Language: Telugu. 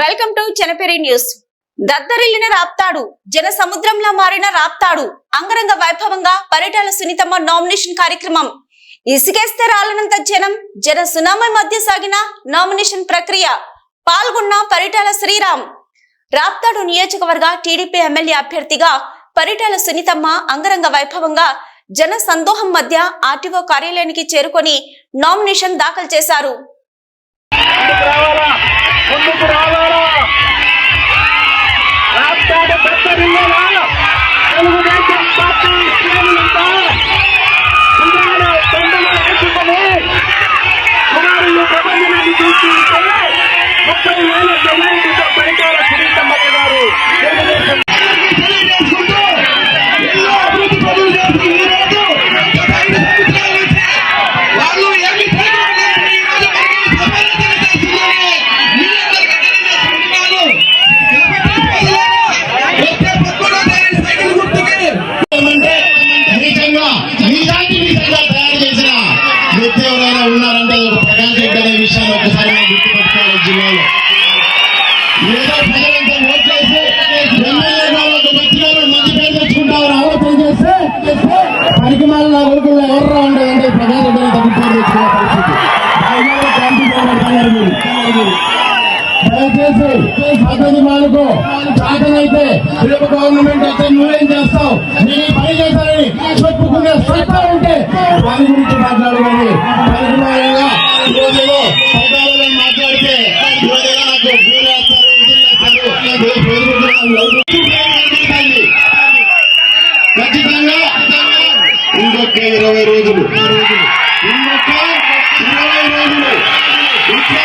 Welcome to Chenaperi news. దద్దరిల్లిన Raptadu జన సముద్రంలో మారిన రాప్తాడు అంగరంగ వైభవంగా పరిటాల సునీతమ్మ నామినేషన్ కార్యక్రమం. ఇసుకేస్తే రాలనంత జనం జన సునామీ మధ్య సాగిన నామినేషన్ ప్రక్రియ. పాల్గొన్న పరిటాల శ్రీరామ్. రాప్తాడు నియోజకవర్గ టీడీపీ ఎమ్మెల్యే అభ్యర్థిగా పరిటాల సునీతమ్మ అంగరంగ వైభవంగా జన సందోహం మధ్య ఆర్టీఓ కార్యాలయానికి చేరుకొని నామినేషన్ దాఖలు చేశారు. ముందుకు రావాలా? ముందుకు రావాలా? రాష్ట్రాన్ని దత్తరిల్లేలా తెలుగుదేశం పార్టీ శ్రేణులంతా సుమారు తొందర వేసుకొని కుమారులు ప్రబంధనాన్ని తీసుకుంటే ముప్పై వేల జనాలతో పరికాల సునీతమ్మయ్య గారు ఉన్నారంటే ఒక ప్రకాష్ రెడ్డి అనే విషయాన్ని ఒకసారి మనం గుర్తుపెట్టుకోవాలి జిల్లాలో. ఏదో ప్రజలంతా ఓట్లేసి ఎమ్మెల్యే వాళ్ళకు వచ్చినారు మంచి పేరు తెచ్చుకుంటామని ఆలోచన చేస్తే పనికి మాల నా కొడుకుల్లో ఎవరు ఉండదంటే ప్రజలు డబ్బు పేరు తెచ్చుకునే పరిస్థితి. దయచేసి పద్ధతి మానుకో. చాటనైతే రేపు గవర్నమెంట్ అయితే నువ్వేం చేస్తావు? నేను ఈ పని చేశానని చెప్పుకునే సత్తా ఉంటే దాని గురించి మాట్లాడుకోండి ఈ రోజులో మాట్లాడితే నాకు ఇది ఖచ్చితంగా ఇంకొక ఇరవై రోజులు. ఇంకొక ఇరవై రోజులు. ఇంకా